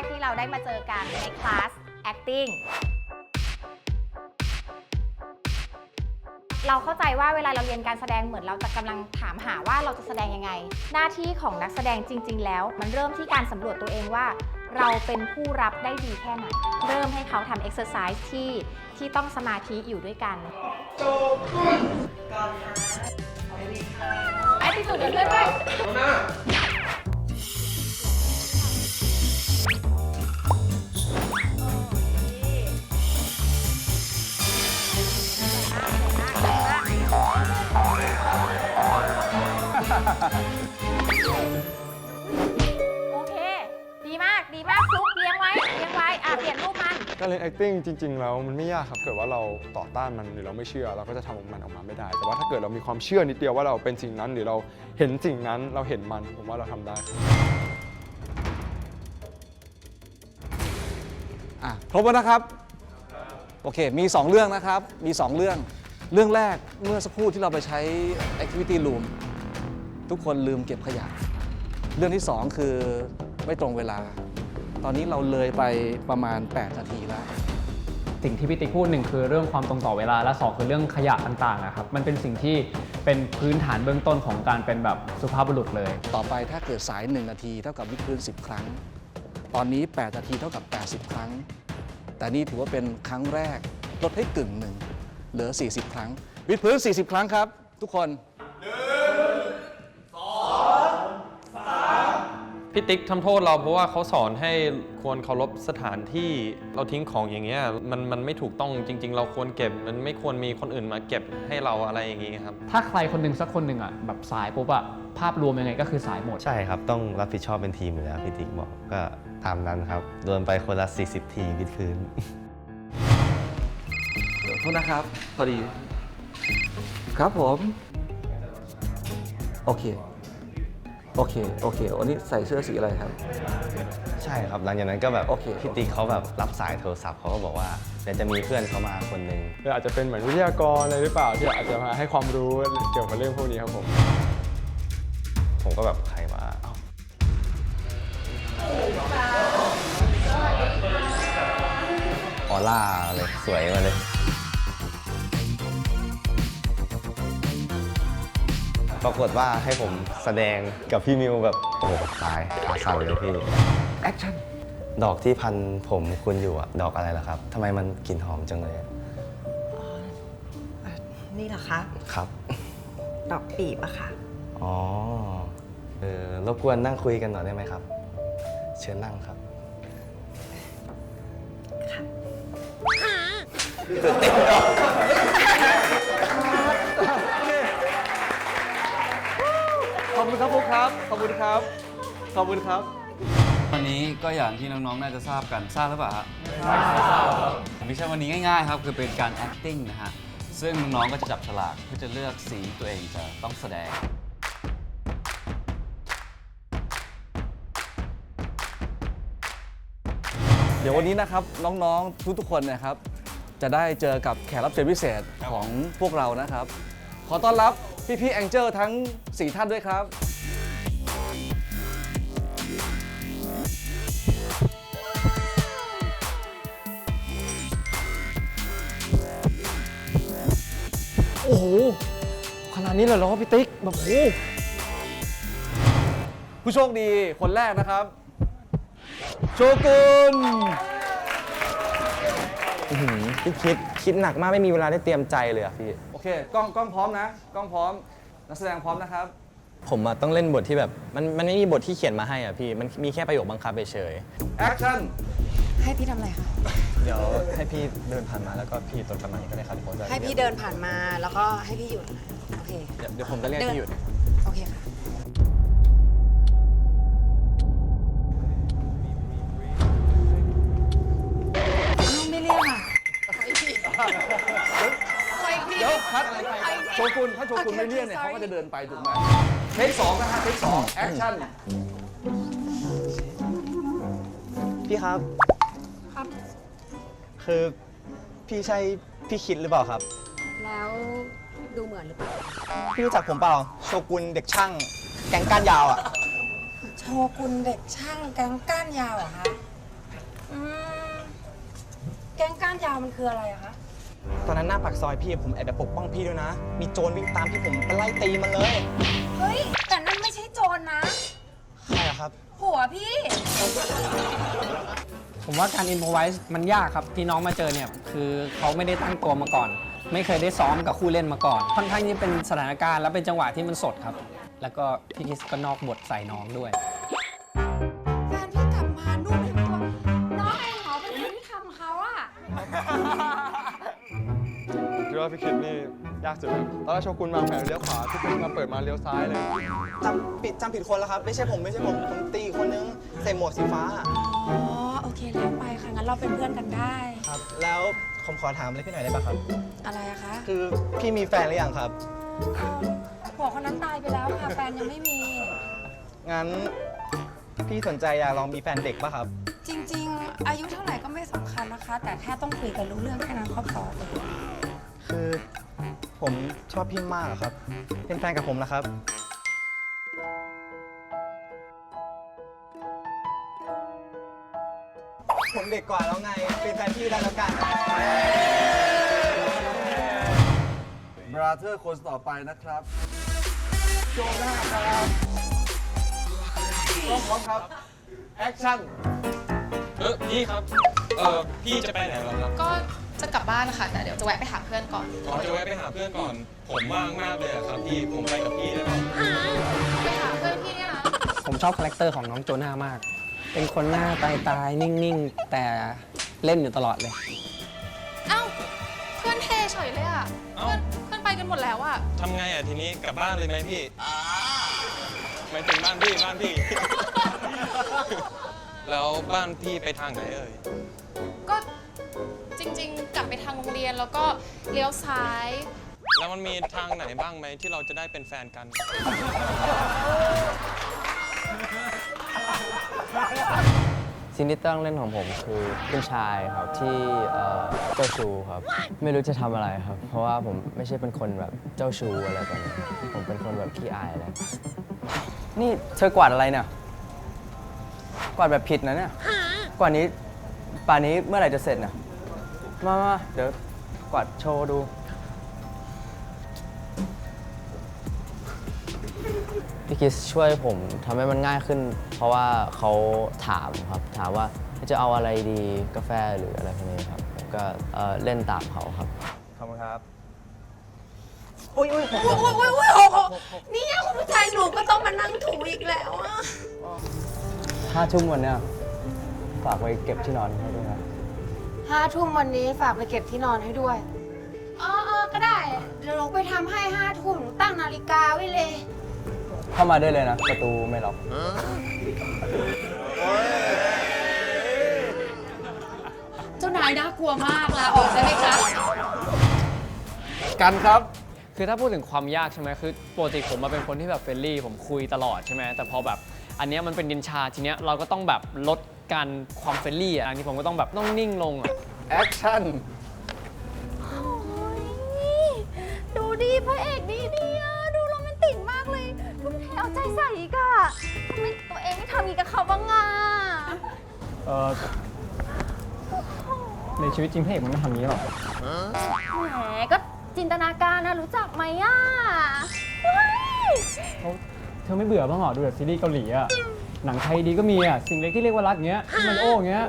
กที่เราได้มาเจอกันในคลาส acting เราเข้าใจว่าเวลาเราเรียนการแสดงเหมือนเราจะกำลังถามหาว่าเราจะแสดงยังไง หน้าที่ของนักแสดงจริง ๆ แล้ว มันเริ่มที่การสำรวจตัวเองว่า เราเป็นผู้รับได้ดีแค่ไหน เริ่มให้เขาทำเอ็กซ์ไซส์ที่ที่ต้องสมาธิอยู่ด้วยกันไอ้ที่สุดเพื่อนด้ว โอเค ดีมากดีมากฟลุกเลี้ยงไว้เลี้ยงไว้อะเปลี่ยนรูปมัน การเรียน acting จริง ๆ แล้วมันไม่ยากครับเกิดว่าเราต่อต้านมันหรือเราไม่เชื่อเราก็จะทำมันออกมาไม่ได้ แต่ว่าถ้าเกิดเรามีความเชื่อนิดเดียวว่าเราเป็นสิ่งนั้นหรือเราเห็นสิ่งนั้นเราเห็นมันผมว่าเราทำได้ครับอะครบแล้วนะครับ โอเค มี 2 เรื่องนะครับ มี 2 เรื่อง เรื่องแรกเมื่อสักครู่ที่เราไปใช้ activity room ทุกคนลืมเก็บขยะ เรื่องที่ 2 คือไม่ตรงเวลา ตอนนี้เราเลยไปประมาณ 8 นาทีแล้ว สิ่งที่พี่ติ๊กพูดหนึ่งคือเรื่องความตรงต่อเวลาและสองคือเรื่องขยะต่างๆนะครับมันเป็นสิ่งที่เป็นพื้นฐานเบื้องต้นของการเป็นแบบสุภาพบุรุษเลย ต่อไปถ้าเกิดสาย 1 นาทีเท่ากับวิดพื้น 10 ครั้ง ตอนนี้ 8 นาทีเท่ากับ 80 ครั้ง แต่นี่ถือว่าเป็นครั้งแรกลดให้กึ่งหนึ่งเหลือ 40 ครั้ง วิดพื้น 40 ครั้งครับ ทุกคน พี่ติ๊กทำโทษเราเพราะว่าเขาสอนให้ควรเคารพสถานที่เราทิ้งของอย่างเงี้ยมันมันไม่ถูกต้องจริง ๆ เราควรเก็บ มันไม่ควรมีคนอื่นมาเก็บให้เราอะไรอย่างงี้ครับ ถ้าใครคนหนึ่งสักคนหนึ่งอะแบบสายปุ๊บอะภาพรวมยังไงก็คือสายหมด ใช่ครับ ต้องรับผิดชอบเป็นทีมอยู่แล้วพี่ติ๊กบอกก็ตามนั้นครับโดนไปคนละ 40 ทีวิดพื้นเดี๋ยวโทษนะครับพอดี ครับผม โอเค โอเค โอเค วันนี้ใส่เสื้อสีอะไรครับ ใช่ครับ หลังจากนั้นก็แบบโอเค พี่ติ๊กเขาแบบรับสายโทรศัพท์เขาก็บอกว่าเดี๋ยวจะมีเพื่อนเขามาคนหนึ่งหรืออาจจะเป็นเหมือนวิทยากรอะไรหรือเปล่าที่อาจจะมาให้ความรู้เกี่ยวกับเรื่องพวกนี้ครับผม ผมก็แบบใครว่าเอ้าออร่าเลยสวยมาเลย รากฏว่าให้ผมแสดงกับพี่มิวแบบโอ้โหตายขาสั่นเลยพี่แอคชั่นดอกที่พันผมคุณอยู่อะดอกอะไรล่ะครับทำไมมันกลิ่นหอมจังเลยอะนี่เหรอคะ ครับ ดอกปีบอะค่ะ อ๋อเออรบกวนนั่งคุยกันหน่อยได้ไหมครับ เชิญนั่งครับ ขอบคุณครับพวกครับ ขอบคุณครับ ขอบคุณครับ วันนี้ก็อย่างที่น้องๆ น่าจะทราบกัน ทราบหรือเปล่าฮะไม่ใช่วันนี้ง่ายๆ ครับ คือเป็นการ acting นะฮะ ซึ่งน้องๆ ก็จะจับฉลากเพื่อจะเลือกสีที่ตัวเองจะต้องแสดง เดี๋ยววันนี้นะครับน้องๆ ทุกๆ คนนะครับ จะได้เจอกับแขกรับเชิญพิเศษของพวกเรานะครับ ขอต้อนรับ พี่ๆแองเจิลทั้ง 4 ท่านด้วยครับ โอ้โห ขนาดนี้เลยเหรอพี่ติ๊ก แบบโอ้ผู้โชคดีคนแรกนะครับ โชกุนพี่คิดคิดหนักมากไม่มีเวลาได้เตรียมใจเลยอะพี่ เคกล้องกล้องพร้อมนะกล้องพร้อมนักแสดงพร้อมนะครับ ผมอะต้องเล่นบทที่แบบมันมันไม่มีบทที่เขียนมาให้อะพี่มันมีแค่ประโยคบังคับเฉยแอคชั่นให้พี่ทำอะไรคะ ๆเดี๋ยวให้พี่เดินผ่านมาแล้วก็พี่ตดประมาณนี้ก็ได้ครับผมจะให้พี่เดินผ่านมาแล้วก็ให้พี่หยุด โอเค เดี๋ยวเดี๋ยวผมจะเรียกเดินพี่หยุด โอเคค่ะ เดี๋ยวคัดโชกุนถ้าโชกุนไม่เรียกเนี่ยเขาก็จะเดินไปถูกไหมเทคสองนะฮะเทคสองแอคชั่นพี่ครับ ครับ คือพี่ใช่พี่คิดหรือเปล่าครับ แล้วดูเหมือนหรือเปล่า พี่รู้จักผมเปล่า โชกุนเด็กช่าง แก๊งก้านยาวอะใช่กุลเด็กช่างแก๊งก้านยาวเหรอคะ อืม แก๊งก้านยาวมันคืออะไรอะคะ ตอนนั้นหน้าปากซอยพี่ผมแอบไปปกป้องพี่ด้วยนะ มีโจรวิ่งตามพี่ผมไปไล่ตีมันเลยเฮ้ย แต่นั่นไม่ใช่โจรนะ ใช่ครับ ผัวพี่ ผมว่าการอินพ o ไวส์มันยากครับที่น้องมาเจอเนี่ย คือเขาไม่ได้ตั้งตัวมาก่อน ไม่เคยได้ซ้อมกับคู่เล่นมาก่อน ค่อนข้างที่เป็นสถานการณ์และเป็นจังหวะที่มันสดครับ แล้วก็พี่คริสก็นอกบทใส่น้องด้วย แฟนพี่กลับมานุ่มทั้งตัว น้องเองเหรอเป็นคนที่ทำเขาอะ คิดว่าพี่คิดนี่ยากสุดครับตอนแรกโชกุนวางแผนเลี้ยวขวาพี่คิดมาเปิดมาเลี้ยวซ้ายเลยจำผิดจำผิดคนแล้วครับ ไม่ใช่ผมไม่ใช่ผมผมตีอีกคนนึงใส่หมวกสีฟ้าอ๋อ โอเคแล้วไปค่ะ งั้นเราเป็นเพื่อนกันได้ ครับ แล้วผมขอถามอะไรพี่หน่อยได้ป่ะครับ อะไรอะคะคือพี่มีแฟนหรือยังครับ ผัวคนนั้นตายไปแล้วค่ะ แฟนยังไม่มี งั้นพี่สนใจอยากลองมีแฟนเด็กป่ะครับ จริง ๆ อายุเท่าไหร่ก็ไม่สำคัญนะคะ แต่แค่ต้องคุยกันรู้เรื่องแค่นั้นก็พอ คือผมชอบพี่มากอะครับ เป็นแฟนกับผมนะครับ ผมเด็กกว่าแล้วไง เป็นแฟนพี่ได้แล้วกัน บราเธอร์คนต่อไปนะครับโจหน้าครับพร้อมครับ แอคชั่น เออพี่ครับ เออพี่จะไปไหนเหรอครับ ก็ จะกลับบ้านค่ะ แต่เดี๋ยวจะแวะไปหาเพื่อนก่อน ขอจะแวะไปหาเพื่อนก่อน ผมว่างมากเลยอะครับพี่ ผมไปกับพี่ได้ไหมไปหาเพื่อนพี่เนี่ยนะผมชอบคาแรคเตอร์ของน้องโจน่ามาก เป็นคนหน้าตายตายๆนิ่งๆ แต่เล่นอยู่ตลอดเลย เอ้าเพื่อนเทเฉยเลยอะ เพื่อนเพื่อนไปกันหมดแล้วอะ ทำไงอะทีนี้กลับบ้านเลยไหมพี่หมายถึงบ้านพี่บ้านพี่ แล้วบ้านพี่ไปทางไหนเอ่ยก็ จริง ๆ กลับไปทางโรงเรียนแล้วก็เลี้ยวซ้าย แล้วมันมีทางไหนบ้างไหมที่เราจะได้เป็นแฟนกันซีนที่ต้องเล่นของผมคือเป็นชายครับที่เอ่อเจ้าชู้ครับ ไม่รู้จะทำอะไรครับ เพราะว่าผมไม่ใช่เป็นคนแบบเจ้าชู้อะไรแบบนี้ผมเป็นคนแบบขี้อายอะไรนี่เธอกวาดอะไรเนี่ยกวาดแบบผิดนะเนี่ยกวาดนี้ป่านนี้เมื่อไหร่จะเสร็จเนี่ย มามาเดี๋ยวกวาดโชว์ดู พี่คิสช่วยผมทำให้มันง่ายขึ้น เพราะว่าเขาถามครับ ถามว่าจะเอาอะไรดีกาแฟหรืออะไรพวกนี้ครับผมก็เอ่อเล่นตามเขาครับ ขอบคุณครับ อุ้ยอุ้ยอุ้ยอุ้ยอุ้ยโอ้โหนี่คุณผู้ชายหนูก็ต้องมานั่งถูอีกแล้วอะ ห้าทุ่มวันเนี้ยฝากไว้เก็บที่นอนให้ด้วยนะ ห้าทุ่มวันนี้ฝากไปเก็บที่นอนให้ด้วยเออเออก็ได้ เดี๋ยวหนูไปทำให้ห้าทุ่มหนูตั้งนาฬิกาไว้เลย เข้ามาได้เลยนะ ประตูไม่ล็อก เจ้านายน่ากลัวมากลาออกได้ไหมคะกันครับ คือถ้าพูดถึงความยากใช่ไหมคือปกติผมมาเป็นคนที่แบบเฟรนลี่ ผมคุยตลอดใช่ไหมแต่พอแบบ อันเนี้ยมันเป็นดินชาทีเนี้ยเราก็ต้องแบบลด การความเฟรนลี่อะอันนี้ผมก็ต้องแบบต้องนิ่งลงอะแอคชั่นดูดีพระเอกดีดีอะดูโรแมนติกมากเลยทุ่มเทเอาใจใส่อีกอะทำไมตัวเองไม่ทำอีกกับเขาบ้างอะเออในชีวิตจริงพระเอกมันไม่ทำอย่างนี้หรอกแหมก็จินตนาการนะรู้จักไหมอะเฮ้ย เขาเธอไม่เบื่อบ้างเหรอดูแบบซีรีส์เกาหลีอะ หนังไทยดีก็มีอะสิ่งเล็กที่เรียกว่ารักเงี้ยมันโอ้เงี้ย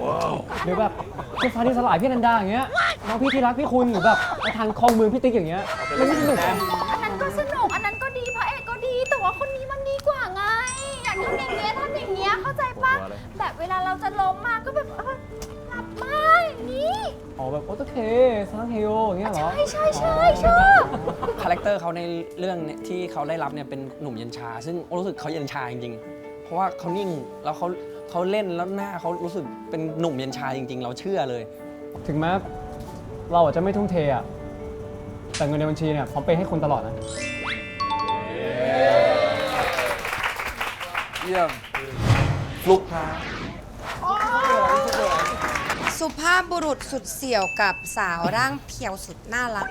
หรือแบบคุณฟ้าที่สลายพี่อนันดาอย่างเงี้ยน้องพี่ที่รักพี่คุณหรือแบบประธานคลองเมืองพี่ติ๊กอย่างเงี้ยมันไม่สนุกนะอันนั้นก็สนุก อันนั้นก็ดีพระเอกก็ดี แต่ว่าคนนี้มันดีกว่าไงอยากทำอย่างเงี้ยทำอย่างเงี้ยเข้าใจปะแบบเวลาเราจะล้มมาก็แบบเออหลับมาอย่างนี้อ๋อแบบโอเคซังเฮโยอย่างเงี้ยเหรอใช่ใช่ใช่ชอบคาแรคเตอร์เขาในเรื่องเนี่ยที่เขาได้รับเนี่ยเป็นหนุ่มเย็นชา ซึ่งรู้สึกเขาเย็นชาจริงๆเพ ราะว่าเขานิ่งแล้วเขาเขาเล่นแล้วหน้าเขารู้สึกเป็นหนุ่มเย็นชาจริง ๆ เราเชื่อเลย ถึงแม้เราอาจจะไม่ทุ่มเทอะแต่เงินในบัญชีเนี่ยพร้อมไปย์ให้คุณตลอดนะ เยี่ยมฟลุกครับสุภาพบุรุษสุดเสี่ยวกับสาวร่างเพียวสุดน่ารัก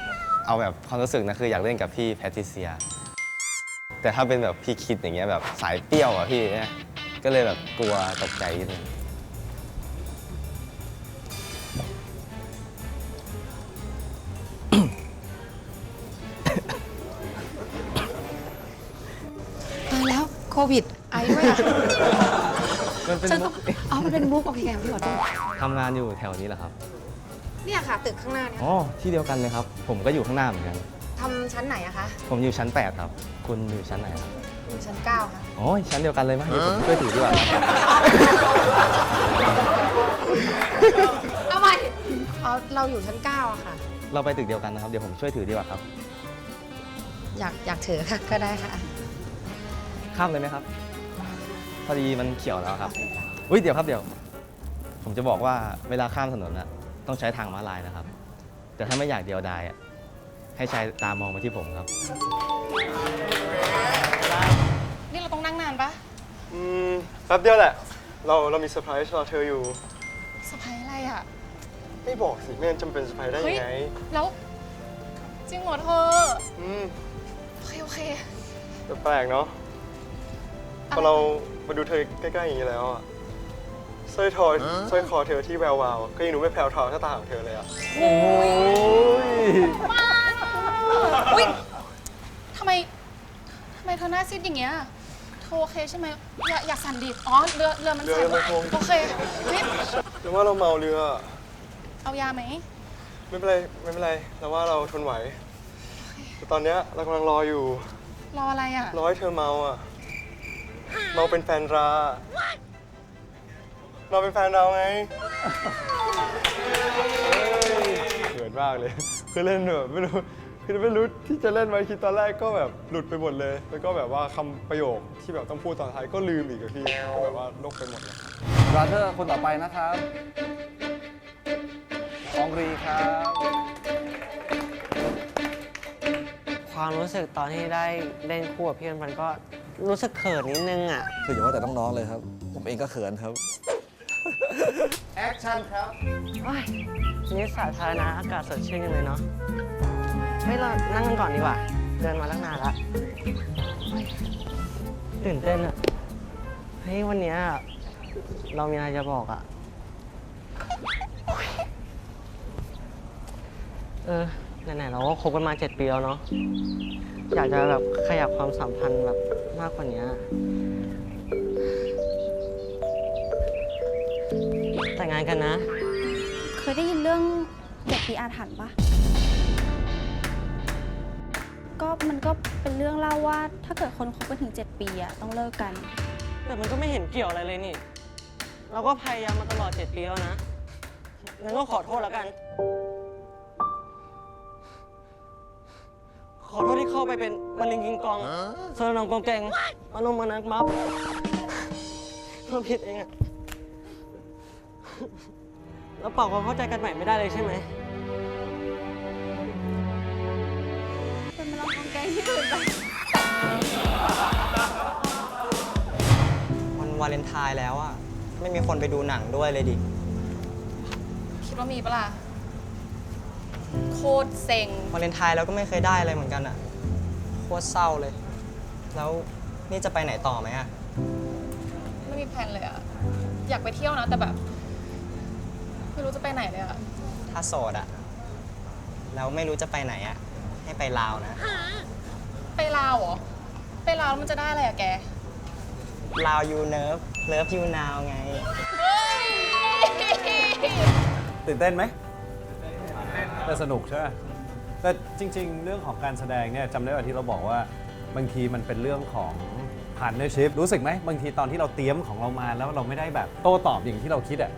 เอาแบบความรู้สึกนะคืออยากเล่นกับพี่แพทริเซีย แต่ถ้าเป็นแบบพี่คิดอย่างเงี้ยแบบสายเปรี้ยวอะพี่เนี่ยก็เลยแบบกลัวตกใจนิดนึงตายแล้วโควิด ไอด้วยอะมันเป็นฉันมุก็กเอามันเป็นมุกโอเคพี่ขอโทษทำงานอยู่แถวนี้เหรอครับ เนี่ยค่ะ ตึกข้างหน้าเนี่ย อ๋อ ที่เดียวกันเลยครับ ผมก็อยู่ข้างหน้าเหมือนกัน ทำชั้นไหนอะคะผมอยู่ชั้น 8 ครับ คุณอยู่ชั้นไหนครับอยู่ชั้นเก้าค่ะ โอ้ยชั้นเดียวกันเลยมั้ยเดี๋ยวผมช่วยถือดีกว่าเอาใหม่เอาเราอยู่ชั้นเก้าอะค่ะ เราไปตึกเดียวกันนะครับ เดี๋ยวผมช่วยถือดีกว่าครับ อยากอยากถือค่ะก็ได้ค่ะ ข้ามเลยไหมครับ พอดีมันเขียวแล้วครับ อุ้ยเดี๋ยวครับเดี๋ยว ผมจะบอกว่าเวลาข้ามถนนน่ะต้องใช้ทางม้าลายนะครับ แต่ถ้าไม่อยากเดียวดายอะ ให้ใช้ตามองมาที่ผมครับ นี่เราต้องนั่งนานปะอืมแป๊บเดียวแหละ เราเรามีเซอร์ไพรส์รอเธออยู่สะพายอะไรอะ ไม่บอกสิไม่งั้นจำเป็นเซอร์ไพรส์ได้ยังไง แล้ว จริงเหรอเธออืมโอเคโอเค แปลกๆเนาะพอเรามาดูเธอใกล้ๆอย่างนี้แล้วอะสร้อยทอสร้อยคอเธอที่แวววาวอะก็ยังดูไม่แพรวพราวเท่าตาของเธอเลยอะโอ้ยอุ้ยทำไม ทำไมเธอหน้า ซีดอย่างเงี้ยเธอโอเคใช่ไหมอย่าอย่าสั่นดิอ๋อเรือเรือมันเรือสั่นมันโค้ง โอเคเฮ้ยหรือว่าเราเมาเรือ เอายาไหมไม่เป็นไร ไม่เป็นไรเราว่าเราทนไหว แต่ตอนเนี้ยเรากำลังรออยู่ รออะไรอะรอให้เธอเมาอะ เมาเป็นแฟนราเราเป็นแฟนเราไงเขินมากเลย คือเล่นแบบไม่รู้ คือไม่รู้ที่จะเล่นไว้คิดตอนแรกก็แบบหลุดไปหมดเลย แล้วก็แบบว่าคำประโยคที่แบบต้องพูดตอนท้ายก็ลืมอีกอะพี่ก็แบบว่าลกไปหมดเลย บราเธอร์คนต่อไปนะครับอองรีครับความรู้สึกตอนที่ได้เล่นคู่กับพี่มันก็รู้สึกเขินนิดนึงอะ คืออย่าว่าแต่น้องๆเลยครับ ผมเองก็เขินครับ แอคชั่นครับ ว้ายนี่สาธารณะอากาศสดชื่นกันเลยเนาะ เฮ้ยเรานั่งกันก่อนดีกว่า เดินมาตั้งนานละตื่นเต้นอะเฮ้ยวันเนี้ยเรามีอะไรจะบอกอะเออไหนๆเราก็คบกันมาเจ็ดปีแล้วเนาะอยากจะแบบขยับความสัมพันธ์แบบมากกว่านี้ แต่งงานกันนะ เคยได้ยินเรื่องเจ็ดปีอาถรรพ์ปะ ก็มันก็เป็นเรื่องเล่าว่าถ้าเกิดคนคบกันถึง 7 ปีอะต้องเลิกกัน แต่มันก็ไม่เห็นเกี่ยวอะไรเลยนี่ เราก็พยายามมาตลอด 7 ปีแล้วนะ งั้นก็ขอโทษแล้วกัน ขอโทษที่เข้าไปเป็นมะเร็งกิงกองเซอร์นองกองแกงมาลงมานักมัฟเราผิดเองอะแล้วปรับความเข้าใจกันใหม่ไม่ได้เลยใช่ไหม องกองแกงที่อื่นไปวันวาเลนไทน์แล้วอะไม่มีคนไปดูหนังด้วยเลยดิ คิดว่ามีปะล่ะ โคตรเซ็ง วาเลนไทน์เราก็ไม่เคยได้อะไรเหมือนกันอะโคตรเศร้าเลย แล้วนี่จะไปไหนต่อไหมอะไม่มีแพลนเลยอะอยากไปเที่ยวนะ แต่แบบ ไม่รู้จะไปไหนเลยอะถ้าโสดอะแล้วไม่รู้จะไปไหนอะให้ไปลาวนะ ไปลาวเหรอ ไปลาวแล้วมันจะได้อะไรอะแก ลาวยูเนิร์ฟเลิฟยูนาวไง ตื่นเต้นไหมแต่สนุกใช่ไหมแต่จริง ๆ เรื่องของการแสดงเนี่ยจำได้ว่าที่เราบอกว่าบางทีมันเป็นเรื่องของ partnership รู้สึกไหมบางทีตอนที่เราเตรียมของเรามาแล้วเราไม่ได้แบบโต้ตอบอย่างที่เราคิดอะ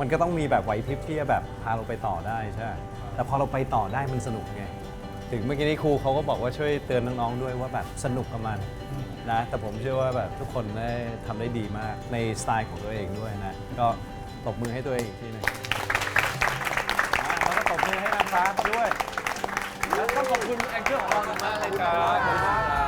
มันก็ต้องมีแบบไหวพริบที่จะแบบพาเราไปต่อได้ใช่ไหมแต่พอเราไปต่อได้มันสนุกไง ถึงเมื่อกี้นี้ครูเขาก็บอกว่าช่วยเตือนน้องๆด้วยว่าแบบสนุกกับมันนะแต่ผมเชื่อว่าแบบทุกคนได้ทำได้ดีมากในสไตล์ของตัวเองด้วยนะ ก็ตบมือให้ตัวเองอีกทีหนึงอะแล้วก็ตบมือให้นางฟ้าเขาด้วย แล้วก็ขอบคุณแองเจิลของเรามากเลยครับ